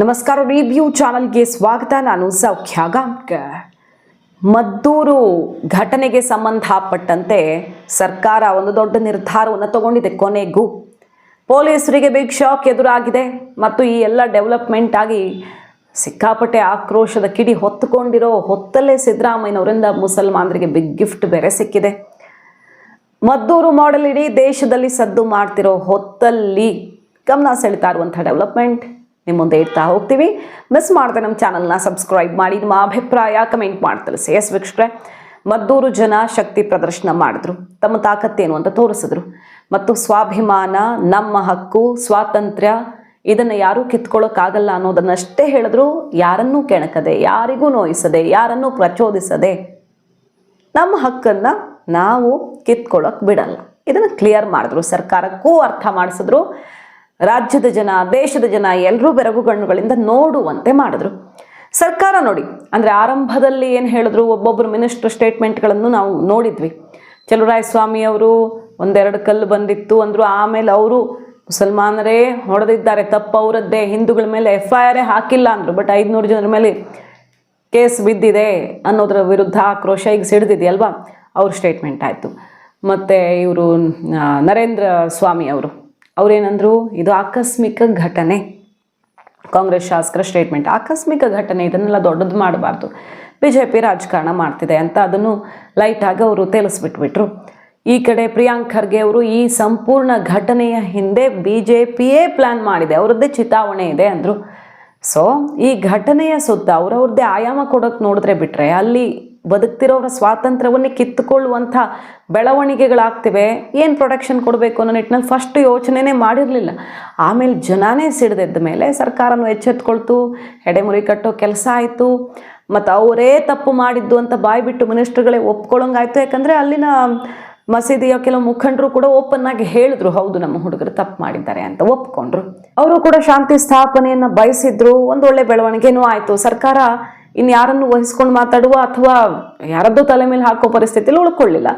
ನಮಸ್ಕಾರ ರಿವ್ಯೂ ಚಾನಲ್ಗೆ ಸ್ವಾಗತ. ನಾನು ಸೌಖ್ಯ ಗಾಂವ್ಕರ್ ಮದ್ದೂರು ಘಟನೆಗೆ ಸಂಬಂಧಪಟ್ಟಂತೆ ಸರ್ಕಾರ ಒಂದು ದೊಡ್ಡ ನಿರ್ಧಾರವನ್ನು ತಗೊಂಡಿದೆ ಕೊನೆಗೂ. ಪೊಲೀಸರಿಗೆ ಬಿಗ್ ಶಾಕ್ ಎದುರಾಗಿದೆ ಮತ್ತು ಈ ಎಲ್ಲ ಡೆವಲಪ್ಮೆಂಟ್ ಆಗಿ ಸಿಕ್ಕಾಪಟ್ಟೆ ಆಕ್ರೋಶದ ಕಿಡಿ ಹೊತ್ತುಕೊಂಡಿರೋ ಹೊತ್ತಲ್ಲೇ ಸಿದ್ದರಾಮಯ್ಯನವರಿಂದ ಮುಸಲ್ಮಾನರಿಗೆ ಬಿಗ್ ಗಿಫ್ಟ್ ಬೇರೆ ಸಿಕ್ಕಿದೆ. ಮದ್ದೂರು ಮಾಡೆಲ್ ಇಡೀ ದೇಶದಲ್ಲಿ ಸದ್ದು ಮಾಡ್ತಿರೋ ಹೊತ್ತಲ್ಲಿ ಗಮನ ಸೆಳಿತಾ ಇರುವಂಥ ಡೆವಲಪ್ಮೆಂಟ್. ನಿಮ್ಮ ಮುಂದೆ ಇಡ್ತಾ ಹೋಗ್ತೀವಿ. ಮಿಸ್ ಮಾಡದೆ ನಮ್ಮ ಚಾನಲ್ನ ಸಬ್ಸ್ಕ್ರೈಬ್ ಮಾಡಿ, ನಿಮ್ಮ ಅಭಿಪ್ರಾಯ ಕಮೆಂಟ್ ಮಾಡಿ ಸಿ ಎಸ್ ವೀಕ್ಷಕರೇ, ಮದ್ದೂರು ಜನ ಶಕ್ತಿ ಪ್ರದರ್ಶನ ಮಾಡಿದ್ರು. ತಮ್ಮ ತಾಕತ್ತೇನು ಅಂತ ತೋರಿಸಿದ್ರು. ಮತ್ತು ಸ್ವಾಭಿಮಾನ, ನಮ್ಮ ಹಕ್ಕು, ಸ್ವಾತಂತ್ರ್ಯ, ಇದನ್ನು ಯಾರೂ ಕಿತ್ಕೊಳ್ಳೋಕ್ಕಾಗಲ್ಲ ಅನ್ನೋದನ್ನಷ್ಟೇ ಹೇಳಿದ್ರು. ಯಾರನ್ನೂ ಕೆಣಕದೆ, ಯಾರಿಗೂ ನೋಯಿಸದೆ, ಯಾರನ್ನೂ ಪ್ರಚೋದಿಸದೆ ನಮ್ಮ ಹಕ್ಕನ್ನು ನಾವು ಕಿತ್ಕೊಳ್ಳೋಕೆ ಬಿಡಲ್ಲ. ಇದನ್ನು ಕ್ಲಿಯರ್ ಮಾಡಿದ್ರು. ಸರ್ಕಾರಕ್ಕೂ ಅರ್ಥ ಮಾಡಿಸಿದ್ರು. ರಾಜ್ಯದ ಜನ, ದೇಶದ ಜನ ಎಲ್ಲರೂ ಬೆರಗುಗಣ್ಣುಗಳಿಂದ ನೋಡುವಂತೆ ಮಾಡಿದ್ರು. ಸರ್ಕಾರ ನೋಡಿ, ಅಂದರೆ ಆರಂಭದಲ್ಲಿ ಏನು ಹೇಳಿದ್ರು ಒಬ್ಬೊಬ್ಬರು ಮಿನಿಸ್ಟರ್ ಸ್ಟೇಟ್ಮೆಂಟ್ಗಳನ್ನು ನಾವು ನೋಡಿದ್ವಿ. ಚಲುವರಾಯ ಸ್ವಾಮಿ ಅವರು ಒಂದೆರಡು ಕಲ್ಲು ಬಂದಿತ್ತು ಅಂದರು, ಆಮೇಲೆ ಅವರು ಮುಸಲ್ಮಾನರೇ ಹೊಡೆದಿದ್ದಾರೆ ತಪ್ಪು ಅವರದ್ದೇ ಹಿಂದೂಗಳ ಮೇಲೆ ಎಫ್ ಐ ಆರೇ ಹಾಕಿಲ್ಲ ಅಂದರು, ಬಟ್ ಐದುನೂರು ಜನರ ಮೇಲೆ ಕೇಸ್ ಬಿದ್ದಿದೆ ಅನ್ನೋದರ ವಿರುದ್ಧ ಆಕ್ರೋಶ ಈಗ ಸಿಡಿದಿದೆಯಲ್ವಾ? ಅವ್ರ ಸ್ಟೇಟ್ಮೆಂಟ್ ಆಯಿತು. ಮತ್ತು ಇವರು ನರೇಂದ್ರ ಸ್ವಾಮಿ ಅವರು. ಅವರೇನಂದ್ರು, ಇದು ಆಕಸ್ಮಿಕ ಘಟನೆ. ಕಾಂಗ್ರೆಸ್ ಶಾಸಕರ ಸ್ಟೇಟ್ಮೆಂಟ್. ಆಕಸ್ಮಿಕ ಘಟನೆ, ಇದನ್ನೆಲ್ಲ ದೊಡ್ಡದು ಮಾಡಬಾರ್ದು. ಬಿ ಜೆ ಪಿ ರಾಜಕಾರಣ ಮಾಡ್ತಿದೆ ಅಂತ ಅದನ್ನು ಲೈಟಾಗಿ ಅವರು ತೇಲಿಸ್ಬಿಟ್ಬಿಟ್ರು ಈ ಕಡೆ ಪ್ರಿಯಾಂಕ್ ಖರ್ಗೆ ಅವರು ಈ ಸಂಪೂರ್ಣ ಘಟನೆಯ ಹಿಂದೆ ಬಿ ಜೆ ಪಿಯೇ ಪ್ಲ್ಯಾನ್ ಮಾಡಿದೆ. ಅವರದ್ದೇ ಚಿತಾವಣೆ ಇದೆ ಅಂದರು. ಸೊ ಈ ಘಟನೆಯ ಸುತ್ತ ಅವ್ರವ್ರದ್ದೇ ಆಯಾಮ ಕೊಡೋಕೆ ನೋಡಿದ್ರೆ ಬಿಟ್ಟರೆ ಅಲ್ಲಿ ಬದುಕ್ತಿರೋರ ಸ್ವಾತಂತ್ರ್ಯವನ್ನೇ ಕಿತ್ತುಕೊಳ್ಳುವಂಥ ಬೆಳವಣಿಗೆಗಳಾಗ್ತಿವೆ. ಏನು ಪ್ರೊಟೆಕ್ಷನ್ ಕೊಡಬೇಕು ಅನ್ನೋ ನಿಟ್ಟಿನಲ್ಲಿ ಫಸ್ಟ್ ಯೋಚನೆನೇ ಮಾಡಿರಲಿಲ್ಲ. ಆಮೇಲೆ ಜನನೇ ಸಿಡಿದೆದ್ದ ಮೇಲೆ ಸರ್ಕಾರನೂ ಎಚ್ಚೆತ್ಕೊಳ್ತು, ಎಡೆಮುರಿ ಕಟ್ಟೋ ಕೆಲಸ ಆಯಿತು. ಮತ್ತು ಅವರೇ ತಪ್ಪು ಮಾಡಿದ್ದು ಅಂತ ಬಾಯ್ಬಿಟ್ಟು ಮಿನಿಸ್ಟ್ರುಗಳೇ ಒಪ್ಕೊಳ್ಳೋಂಗಾಯ್ತು ಯಾಕಂದರೆ ಅಲ್ಲಿನ ಮಸೀದಿಯ ಕೆಲವು ಮುಖಂಡರು ಕೂಡ ಓಪನ್ ಆಗಿ ಹೇಳಿದ್ರು, ಹೌದು ನಮ್ಮ ಹುಡುಗರು ತಪ್ಪು ಮಾಡಿದ್ದಾರೆ ಅಂತ ಒಪ್ಕೊಂಡ್ರು. ಅವರು ಕೂಡ ಶಾಂತಿ ಸ್ಥಾಪನೆಯನ್ನು ಬಯಸಿದ್ರು, ಒಂದೊಳ್ಳೆ ಬೆಳವಣಿಗೆನೂ ಆಯಿತು. ಸರ್ಕಾರ ಇನ್ನು ಯಾರನ್ನು ವಹಿಸ್ಕೊಂಡು ಮಾತಾಡುವ ಅಥವಾ ಯಾರದ್ದು ತಲೆ ಮೇಲೆ ಹಾಕೋ ಪರಿಸ್ಥಿತಿಯಲ್ಲಿ ಉಳ್ಕೊಳ್ಳಿಲ್ಲ.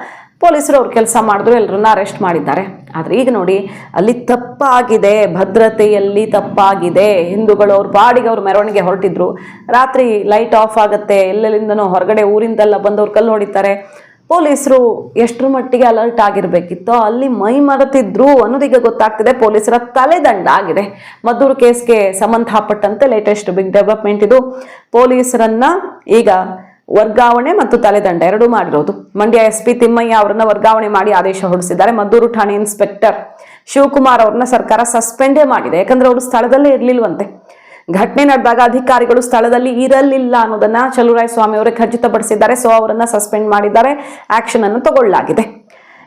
ಪೊಲೀಸರು ಅವ್ರ ಕೆಲಸ ಮಾಡಿದ್ರು ಎಲ್ಲರನ್ನ ಅರೆಸ್ಟ್ ಮಾಡಿದ್ದಾರೆ. ಆದರೆ ಈಗ ನೋಡಿ, ಅಲ್ಲಿ ತಪ್ಪಾಗಿದೆ, ಭದ್ರತೆಯಲ್ಲಿ ತಪ್ಪಾಗಿದೆ. ಹಿಂದೂಗಳು ಅವ್ರ ಬಾಡಿಗೆ ಅವ್ರ ಮೆರವಣಿಗೆ ಹೊರಟಿದ್ರು. ರಾತ್ರಿ ಲೈಟ್ ಆಫ್ ಆಗುತ್ತೆ, ಎಲ್ಲೆಲ್ಲಿಂದನೋ ಹೊರಗಡೆ ಊರಿಂದೆಲ್ಲ ಬಂದವ್ರು ಕಲ್ಲು ಹೊಡಿತಾರೆ. ಪೊಲೀಸರು ಎಷ್ಟರ ಮಟ್ಟಿಗೆ ಅಲರ್ಟ್ ಆಗಿರಬೇಕಿತ್ತೋ, ಅಲ್ಲಿ ಮೈ ಮರೆತಿದ್ರು ಅನ್ನೋದೀಗ ಗೊತ್ತಾಗ್ತಿದೆ. ಪೊಲೀಸರ ತಲೆದಂಡ ಆಗಿದೆ. ಮದ್ದೂರು ಕೇಸ್ಗೆ ಸಂಬಂಧಪಟ್ಟಂತೆ ಲೇಟೆಸ್ಟ್ ಬಿಗ್ ಡೆವಲಪ್ಮೆಂಟ್ ಇದು. ಪೊಲೀಸರನ್ನ ಈಗ ವರ್ಗಾವಣೆ ಮತ್ತು ತಲೆದಂಡ ಎರಡೂ ಮಾಡಿರೋದು. ಮಂಡ್ಯ ಎಸ್ ಪಿ ತಿಮ್ಮಯ್ಯ ಅವರನ್ನ ವರ್ಗಾವಣೆ ಮಾಡಿ ಆದೇಶ ಹೊರಡಿಸಿದ್ದಾರೆ. ಮದ್ದೂರು ಠಾಣೆ ಇನ್ಸ್ಪೆಕ್ಟರ್ ಶಿವಕುಮಾರ್ ಅವ್ರನ್ನ ಸರ್ಕಾರ ಸಸ್ಪೆಂಡೇ ಮಾಡಿದೆ. ಯಾಕಂದ್ರೆ ಅವರು ಸ್ಥಳದಲ್ಲೇ ಇರಲಿಲ್ವಂತೆ. ಘಟನೆ ನಡೆದಾಗ ಅಧಿಕಾರಿಗಳು ಸ್ಥಳದಲ್ಲಿ ಇರಲಿಲ್ಲ ಅನ್ನೋದನ್ನ ಚಲುರಾಯ ಸ್ವಾಮಿ ಅವರೇ ಖಚಿತಪಡಿಸಿದ್ದಾರೆ. ಸೊ ಅವರನ್ನ ಸಸ್ಪೆಂಡ್ ಮಾಡಿದ್ದಾರೆ. ಆಕ್ಷನ್ ಅನ್ನು ತಗೊಳ್ಳಲಾಗಿದೆ.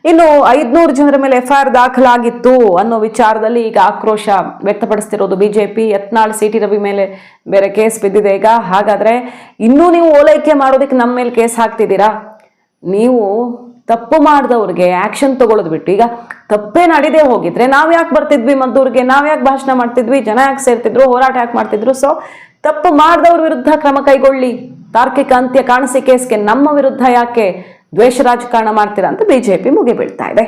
ಇನ್ನು ಐದ್ನೂರು ಜನರ ಮೇಲೆ ಎಫ್ಐಆರ್ ದಾಖಲಾಗಿತ್ತು ಅನ್ನೋ ವಿಚಾರದಲ್ಲಿ ಈಗ ಆಕ್ರೋಶ ವ್ಯಕ್ತಪಡಿಸ್ತಿರೋದು BJP Yatnal C T Ravi ಮೇಲೆ ಬೇರೆ ಕೇಸ್ ಬಿದ್ದಿದೆ ಈಗ. ಹಾಗಾದ್ರೆ ಇನ್ನೂ ನೀವು ಓಲೈಕೆ ಮಾಡೋದಕ್ಕೆ ನಮ್ಮ ಮೇಲೆ ಕೇಸ್ ಹಾಕ್ತಿದ್ದೀರಾ? ನೀವು ತಪ್ಪು ಮಾಡಿದವ್ರಿಗೆ ಆ್ಯಕ್ಷನ್ ತೊಗೊಳ್ಳೋದು ಬಿಟ್ಟು, ಈಗ ತಪ್ಪೇ ನಡೀದೇ ಹೋಗಿದ್ರೆ ನಾವು ಯಾಕೆ ಬರ್ತಿದ್ವಿ ಮದ್ದೂರಿಗೆ? ನಾವು ಯಾಕೆ ಭಾಷಣ ಮಾಡ್ತಿದ್ವಿ? ಜನ ಯಾಕೆ ಸೇರ್ತಿದ್ರು? ಹೋರಾಟ ಯಾಕೆ ಮಾಡ್ತಿದ್ರು? ಸೊ ತಪ್ಪು ಮಾಡಿದವ್ರ ವಿರುದ್ಧ ಕ್ರಮ ಕೈಗೊಳ್ಳಿ. ತಾರ್ಕಿಕ ಅಂತ್ಯ ಕಾಣಿಸಿ ಕೇಸ್ಗೆ ನಮ್ಮ ವಿರುದ್ಧ ಯಾಕೆ ದ್ವೇಷ ರಾಜಕಾರಣ ಮಾಡ್ತೀರಾ ಅಂತ ಬಿಜೆಪಿ ಮುಗಿ ಬೀಳ್ತಾ ಇದೆ.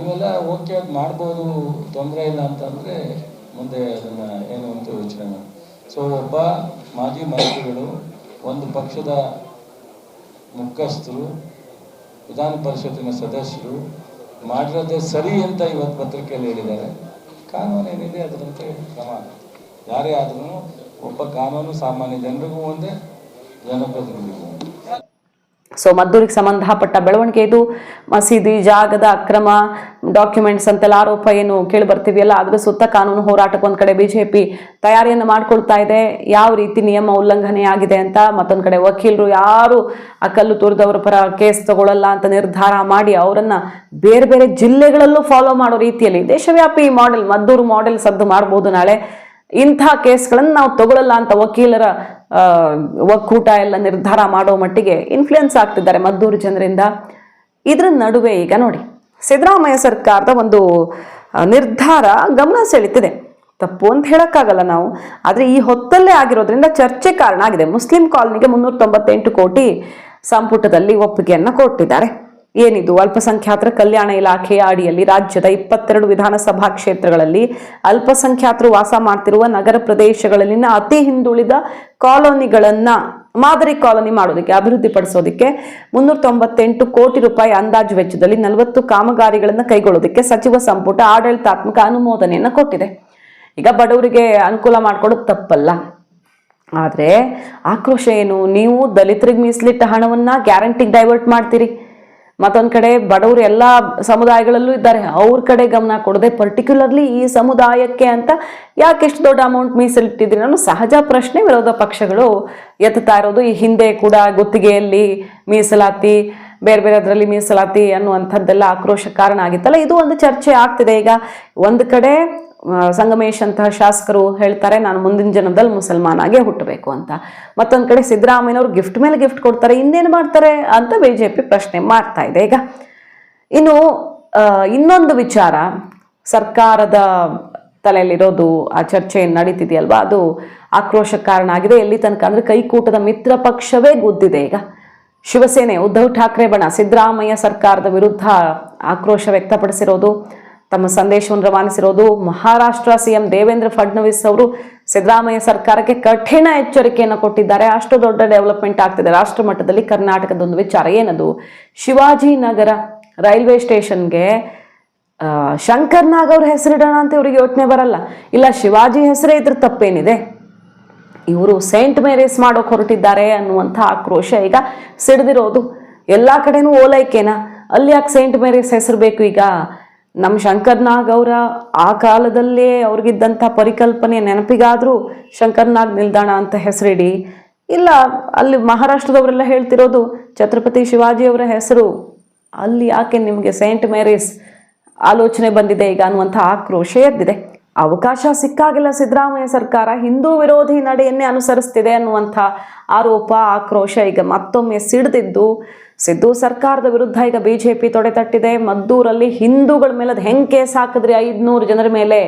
ಇವೆಲ್ಲ ಓಕೆ ಮಾಡ್ಬೋದು, ತೊಂದರೆ ಇಲ್ಲ ಅಂತಂದರೆ ಮುಂದೆ ಅದನ್ನು ಏನು ಅಂತ ಯೋಚನೆ ಸೊ ಒಬ್ಬ ಮಾಜಿ ಮಂತ್ರಿಗಳು ಒಂದು ಪಕ್ಷದ ಮುಖ್ಯಸ್ಥರು, ವಿಧಾನ ಪರಿಷತ್ತಿನ ಸದಸ್ಯರು ಮಾಡಿರೋದೇ ಸರಿ ಅಂತ ಇವತ್ತು ಪತ್ರಿಕೆಯಲ್ಲಿ ಹೇಳಿದ್ದಾರೆ. ಕಾನೂನು ಏನಿದೆ ಅದರಂತೆ ಕ್ರಮ. ಯಾರೇ ಆದ್ರೂ ಒಬ್ಬ ಕಾನೂನು ಸಾಮಾನ್ಯ ಜನರಿಗೂ ಒಂದೇ, ಜನಪ್ರತಿನಿಧಿಗೂ ಸೊ ಮದ್ದೂರಿಗೆ ಸಂಬಂಧಪಟ್ಟ ಬೆಳವಣಿಗೆ ಇದು. ಮಸೀದಿ, ಜಾಗದ ಅಕ್ರಮ ಡಾಕ್ಯುಮೆಂಟ್ಸ್ ಅಂತೆಲ್ಲ ಆರೋಪ ಏನು ಕೇಳಿ ಬರ್ತೀವಿಯಲ್ಲ? ಅದ್ರ ಸುತ್ತ ಕಾನೂನು ಹೋರಾಟಕ್ಕೆ ಒಂದ್ ಕಡೆ ಬಿಜೆಪಿ ತಯಾರಿಯನ್ನು ಮಾಡ್ಕೊಳ್ತಾ ಇದೆ. ಯಾವ ರೀತಿ ನಿಯಮ ಉಲ್ಲಂಘನೆ ಆಗಿದೆ ಅಂತ ಮತ್ತೊಂದು ಕಡೆ ವಕೀಲರು ಯಾರು ಆ ಕಲ್ಲು ತೋರಿದವರ ಪರ ಕೇಸ್ ತಗೊಳ್ಳಲ್ಲ ಅಂತ ನಿರ್ಧಾರ ಮಾಡಿ ಅವರನ್ನು ಬೇರೆ ಬೇರೆ ಜಿಲ್ಲೆಗಳಲ್ಲೂ ಫಾಲೋ ಮಾಡೋ ರೀತಿಯಲ್ಲಿ ದೇಶವ್ಯಾಪಿ ಮಾಡೆಲ್ ಮದ್ದೂರು ಮಾಡೆಲ್ ಸದ್ದು ಮಾಡ್ಬೋದು ನಾಳೆ. ಇಂಥ ಕೇಸ್ಗಳನ್ನು ನಾವು ತಗೊಳ್ಳಲ್ಲ ಅಂತ ವಕೀಲರ ಒಕ್ಕೂಟ ಎಲ್ಲ ನಿರ್ಧಾರ ಮಾಡೋ ಮಟ್ಟಿಗೆ ಇನ್ಫ್ಲುಯೆನ್ಸ್ ಆಗ್ತಿದ್ದಾರೆ ಮದ್ದೂರು ಜನರಿಂದ. ಇದ್ರ ನಡುವೆ ಈಗ ನೋಡಿ, ಸಿದ್ದರಾಮಯ್ಯ ಸರ್ಕಾರದ ಒಂದು ನಿರ್ಧಾರ ಗಮನ ಸೆಳೀತಿದೆ. ತಪ್ಪು ಅಂತ ಹೇಳೋಕ್ಕಾಗಲ್ಲ ನಾವು, ಆದರೆ ಈ ಹೊತ್ತಲ್ಲೇ ಆಗಿರೋದ್ರಿಂದ ಚರ್ಚೆ ಕಾರಣ ಆಗಿದೆ. ಮುಸ್ಲಿಂ ಕಾಲನಿಗೆ ಮುನ್ನೂರ ತೊಂಬತ್ತೆಂಟು ಕೋಟಿ ಸಂಪುಟದಲ್ಲಿ ಒಪ್ಪಿಗೆಯನ್ನು ಕೊಟ್ಟಿದ್ದಾರೆ. ಏನಿದು? ಅಲ್ಪಸಂಖ್ಯಾತರ ಕಲ್ಯಾಣ ಇಲಾಖೆಯ ಅಡಿಯಲ್ಲಿ ರಾಜ್ಯದ ಇಪ್ಪತ್ತೆರಡು ವಿಧಾನಸಭಾ ಕ್ಷೇತ್ರಗಳಲ್ಲಿ ಅಲ್ಪಸಂಖ್ಯಾತರು ವಾಸ ಮಾಡ್ತಿರುವ ನಗರ ಪ್ರದೇಶಗಳಲ್ಲಿನ ಅತಿ ಹಿಂದುಳಿದ ಕಾಲೋನಿಗಳನ್ನ ಮಾದರಿ ಕಾಲೋನಿ ಮಾಡೋದಕ್ಕೆ ಅಭಿವೃದ್ಧಿಪಡಿಸೋದಕ್ಕೆ ಮುನ್ನೂರ ತೊಂಬತ್ತೆಂಟು ಕೋಟಿ ರೂಪಾಯಿ ಅಂದಾಜು ವೆಚ್ಚದಲ್ಲಿ ನಲವತ್ತು ಕಾಮಗಾರಿಗಳನ್ನು ಕೈಗೊಳ್ಳೋದಕ್ಕೆ ಸಚಿವ ಸಂಪುಟ ಆಡಳಿತಾತ್ಮಕ ಅನುಮೋದನೆಯನ್ನು ಕೊಟ್ಟಿದೆ. ಈಗ ಬಡವರಿಗೆ ಅನುಕೂಲ ಮಾಡ್ಕೊಡೋದು ತಪ್ಪಲ್ಲ. ಆದರೆ ಆಕ್ರೋಶ ಏನು? ನೀವು ದಲಿತರಿಗೆ ಮೀಸಲಿಟ್ಟ ಹಣವನ್ನ ಗ್ಯಾರಂಟಿಗೆ ಡೈವರ್ಟ್ ಮಾಡ್ತೀರಿ. ಮತ್ತೊಂದು ಕಡೆ ಬಡವರು ಎಲ್ಲಾ ಸಮುದಾಯಗಳಲ್ಲೂ ಇದ್ದಾರೆ. ಅವ್ರ ಕಡೆ ಗಮನ ಕೊಡದೆ ಪರ್ಟಿಕ್ಯುಲರ್ಲಿ ಈ ಸಮುದಾಯಕ್ಕೆ ಅಂತ ಯಾಕೆ ಎಷ್ಟು ದೊಡ್ಡ ಅಮೌಂಟ್ ಮೀಸಲಿಟ್ಟಿದ್ರಿ ನಾನು ಸಹಜ ಪ್ರಶ್ನೆ ವಿರೋಧ ಪಕ್ಷಗಳು ಎತ್ತುತ್ತಾ ಇರೋದು. ಈ ಹಿಂದೆ ಕೂಡ ಗುತ್ತಿಗೆಯಲ್ಲಿ ಮೀಸಲಾತಿ, ಬೇರೆ ಬೇರೆ ಅದರಲ್ಲಿ ಮೀಸಲಾತಿ ಅನ್ನುವಂಥದ್ದೆಲ್ಲ ಆಕ್ರೋಶ ಕಾರಣ ಆಗಿತ್ತಲ್ಲ. ಇದು ಒಂದು ಚರ್ಚೆ ಆಗ್ತಿದೆ. ಈಗ ಒಂದು ಕಡೆ ಸಂಗಮೇಶ್ ಅಂತಹ ಶಾಸಕರು ಹೇಳ್ತಾರೆ, ನಾನು ಮುಂದಿನ ಜನದಲ್ಲಿ ಮುಸಲ್ಮಾನಾಗೆ ಹುಟ್ಟಬೇಕು ಅಂತ. ಮತ್ತೊಂದು ಕಡೆ ಸಿದ್ದರಾಮಯ್ಯನವರು ಗಿಫ್ಟ್ ಮೇಲೆ ಗಿಫ್ಟ್ ಕೊಡ್ತಾರೆ, ಇನ್ನೇನು ಮಾಡ್ತಾರೆ ಅಂತ ಬಿ ಜೆ ಪಿ ಪ್ರಶ್ನೆ ಮಾಡ್ತಾ ಇದೆ. ಈಗ ಇನ್ನು ಇನ್ನೊಂದು ವಿಚಾರ, ಸರ್ಕಾರದ ತಲೆಯಲ್ಲಿರೋದು, ಆ ಚರ್ಚೆ ನಡೀತಿದೆಯಲ್ವಾ? ಅದು ಆಕ್ರೋಶ ಕಾರಣ ಆಗಿದೆ ಎಲ್ಲಿ ತನಕ ಅಂದರೆ ಕೈಕೂಟದ ಮಿತ್ರ ಪಕ್ಷವೇ ಗುದ್ದಿದೆ ಈಗ. ಶಿವಸೇನೆ, ಉದ್ಧವ್ ಠಾಕ್ರೆ ಬಣ, ಸಿದ್ದರಾಮಯ್ಯ ಸರ್ಕಾರದ ವಿರುದ್ಧ ಆಕ್ರೋಶ ವ್ಯಕ್ತಪಡಿಸಿರೋದು ತಮ್ಮ ಸಂದೇಶವನ್ನು ರವಾನಿಸಿರೋದು ಮಹಾರಾಷ್ಟ್ರ ಸಿಎಂ ದೇವೇಂದ್ರ ಫಡ್ನವೀಸ್ ಅವರು. ಸಿದ್ದರಾಮಯ್ಯ ಸರ್ಕಾರಕ್ಕೆ ಕಠಿಣ ಎಚ್ಚರಿಕೆಯನ್ನು ಕೊಟ್ಟಿದ್ದಾರೆ. ಅಷ್ಟು ದೊಡ್ಡ ಡೆವಲಪ್ಮೆಂಟ್ ಆಗ್ತಿದೆ. ರಾಷ್ಟ್ರ ಮಟ್ಟದಲ್ಲಿ ಕರ್ನಾಟಕದ ಒಂದು ವಿಚಾರ. ಏನದು? ಶಿವಾಜಿನಗರ ರೈಲ್ವೆ ಸ್ಟೇಷನ್ಗೆ ಶಂಕರ್ ನಾಗ್ ಅವ್ರ ಹೆಸರಿಡೋಣ ಅಂತ ಇವ್ರಿಗೆ ಯೋಚನೆ ಬರಲ್ಲ. ಇಲ್ಲ, ಶಿವಾಜಿ ಹೆಸರೇ ಇದ್ರ ತಪ್ಪೇನಿದೆ? ಇವರು ಸೇಂಟ್ ಮೇರೀಸ್ ಮಾಡೋಕೆ ಹೊರಟಿದ್ದಾರೆ ಅನ್ನುವಂಥ ಆಕ್ರೋಶ ಈಗ ಸಿಡಿದಿರೋದು. ಎಲ್ಲ ಕಡೆನೂ ಓಲೈಕೆನಾ? ಅಲ್ಲಿ ಯಾಕೆ ಸೇಂಟ್ ಮೇರೀಸ್ ಹೆಸರು ಬೇಕು ಈಗ? ನಮ್ಮ ಶಂಕರ್ನಾಗ್ ಅವರ ಆ ಕಾಲದಲ್ಲೇ ಅವ್ರಿಗಿದ್ದಂಥ ಪರಿಕಲ್ಪನೆ ನೆನಪಿಗಾದರೂ ಶಂಕರ್ನಾಗ್ ನಿಲ್ದಾಣ ಅಂತ ಹೆಸರಿಡಿ. ಇಲ್ಲ, ಅಲ್ಲಿ ಮಹಾರಾಷ್ಟ್ರದವರೆಲ್ಲ ಹೇಳ್ತಿರೋದು ಛತ್ರಪತಿ ಶಿವಾಜಿಯವರ ಹೆಸರು. ಅಲ್ಲಿ ಯಾಕೆ ನಿಮಗೆ ಸೇಂಟ್ ಮೇರೀಸ್ ಆಲೋಚನೆ ಬಂದಿದೆ ಈಗ ಅನ್ನುವಂಥ ಆಕ್ರೋಶ ಎದ್ದಿದೆ. ಅವಕಾಶ ಸಿಕ್ಕಾಗಿಲ್ಲ ಸಿದ್ದರಾಮಯ್ಯ ಸರ್ಕಾರ, ಹಿಂದೂ ವಿರೋಧಿ ನಡೆಯನ್ನೇ ಅನುಸರಿಸ್ತಿದೆ ಅನ್ನುವಂಥ ಆರೋಪ, ಆಕ್ರೋಶ ಈಗ ಮತ್ತೊಮ್ಮೆ ಸಿಡಿದಿದ್ದು, ಸಿದ್ದು ಸರ್ಕಾರದ ವಿರುದ್ಧ ಈಗ ಬಿ ಜೆ ಪಿ ತೊಡೆತಟ್ಟಿದೆ ಮದ್ದೂರಲ್ಲಿ ಹಿಂದೂಗಳ ಮೇಲೆ ಅದು ಹೆಂಗೆ ಕೇಸ್ ಹಾಕಿದ್ರಿ ಐದುನೂರು ಜನರ ಮೇಲೆ?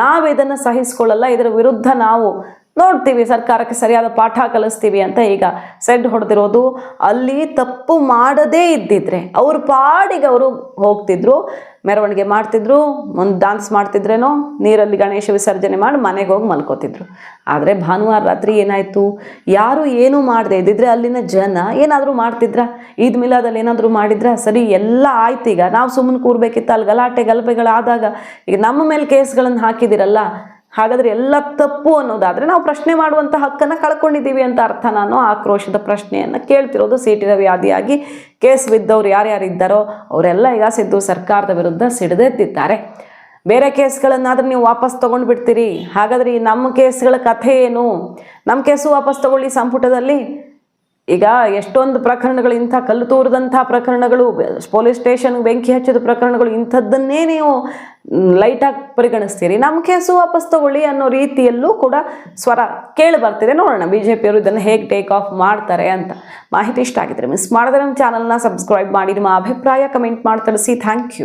ನಾವು ಇದನ್ನು ಸಹಿಸ್ಕೊಳ್ಳಲ್ಲ, ಇದರ ವಿರುದ್ಧ ನಾವು ನೋಡ್ತೀವಿ, ಸರ್ಕಾರಕ್ಕೆ ಸರಿಯಾದ ಪಾಠ ಕಲಿಸ್ತೀವಿ ಅಂತ ಈಗ ಸೆಡ್ ಹೊಡೆದಿರೋದು. ಅಲ್ಲಿ ತಪ್ಪು ಮಾಡದೇ ಇದ್ದಿದ್ರೆ, ಅವ್ರ ಪಾಡಿಗೆ ಅವರು ಹೋಗ್ತಿದ್ರು, ಮೆರವಣಿಗೆ ಮಾಡ್ತಿದ್ರು, ಒಂದು ಡಾನ್ಸ್ ಮಾಡ್ತಿದ್ರೇನೋ, ನೀರಲ್ಲಿ ಗಣೇಶ ವಿಸರ್ಜನೆ ಮಾಡಿ ಮನೆಗೆ ಹೋಗಿ ಮಲ್ಕೋತಿದ್ರು. ಆದರೆ ಭಾನುವಾರ ರಾತ್ರಿ ಏನಾಯಿತು? ಯಾರು ಏನೂ ಮಾಡದೆ ಇದ್ದಿದ್ರೆ ಅಲ್ಲಿನ ಜನ ಏನಾದರೂ ಮಾಡ್ತಿದ್ರ? ಈದ್ ಮಿಲಾದಲ್ಲಿ ಏನಾದರೂ ಮಾಡಿದ್ರ? ಸರಿ, ಎಲ್ಲ ಆಯ್ತು ಈಗ. ನಾವು ಸುಮ್ಮನೆ ಕೂರ್ಬೇಕಿತ್ತು, ಅಲ್ಲಿ ಗಲಾಟೆ, ಗಲಭೆಗಳಾದಾಗ. ಈಗ ನಮ್ಮ ಮೇಲೆ ಕೇಸ್ಗಳನ್ನು ಹಾಕಿದಿರಲ್ಲ. ಹಾಗಾದ್ರೆ ಎಲ್ಲ ತಪ್ಪು ಅನ್ನೋದಾದರೆ ನಾವು ಪ್ರಶ್ನೆ ಮಾಡುವಂಥ ಹಕ್ಕನ್ನು ಕಳ್ಕೊಂಡಿದ್ದೀವಿ ಅಂತ ಅರ್ಥ ನಾನು ಆಕ್ರೋಶದ ಪ್ರಶ್ನೆಯನ್ನು ಕೇಳ್ತಿರೋದು ಸಿಟಿ ರವಿಯಾದಿಯಾಗಿ ಕೇಸ್ ಬಿದ್ದವ್ರು ಯಾರ್ಯಾರಿದ್ದಾರೋ ಅವರೆಲ್ಲ ಈಗ ಸಿದ್ದು ಸರ್ಕಾರದ ವಿರುದ್ಧ ಸಿಡಿದೆದ್ದಿದ್ದಾರೆ ಬೇರೆ ಕೇಸ್ಗಳನ್ನಾದ್ರೆ ನೀವು ವಾಪಸ್ ತೊಗೊಂಡು ಬಿಡ್ತೀರಿ ಹಾಗಾದ್ರೆ ಈ ನಮ್ಮ ಕೇಸ್ಗಳ ಕಥೆ ಏನು? ನಮ್ಮ ಕೇಸು ವಾಪಸ್ ತಗೊಳ್ಳಿ ಸಂಪುಟದಲ್ಲಿ. ಈಗ ಎಷ್ಟೊಂದು ಪ್ರಕರಣಗಳು, ಇಂಥ ಕಲ್ಲು ತೋರಿದಂಥ ಪ್ರಕರಣಗಳು, ಪೊಲೀಸ್ ಸ್ಟೇಷನ್ ಬೆಂಕಿ ಹಚ್ಚಿದ ಪ್ರಕರಣಗಳು, ಇಂಥದ್ದನ್ನೇ ನೀವು ಲೈಟಾಗಿ ಪರಿಗಣಿಸ್ತೀರಿ. ನಮ್ಮ ಕೇಸು ವಾಪಸ್ ತಗೊಳ್ಳಿ ಅನ್ನೋ ರೀತಿಯಲ್ಲೂ ಕೂಡ ಸ್ವರ ಕೇಳಿ ಬರ್ತಿದೆ. ನೋಡೋಣ ಬಿ ಜೆ ಪಿಯವರು ಇದನ್ನು ಹೇಗೆ ಟೇಕ್ ಆಫ್ ಮಾಡ್ತಾರೆ ಅಂತ. ಮಾಹಿತಿ ಇಷ್ಟ ಆಗಿದ್ರೆ ಮಿಸ್ ಮಾಡಿದ್ರೆ ನಮ್ಮ ಚಾನಲ್ನ ಸಬ್ಸ್ಕ್ರೈಬ್ ಮಾಡಿ, ನಿಮ್ಮ ಅಭಿಪ್ರಾಯ ಕಮೆಂಟ್ ಮಾಡಿ ತಿಳಿಸಿ. Thank you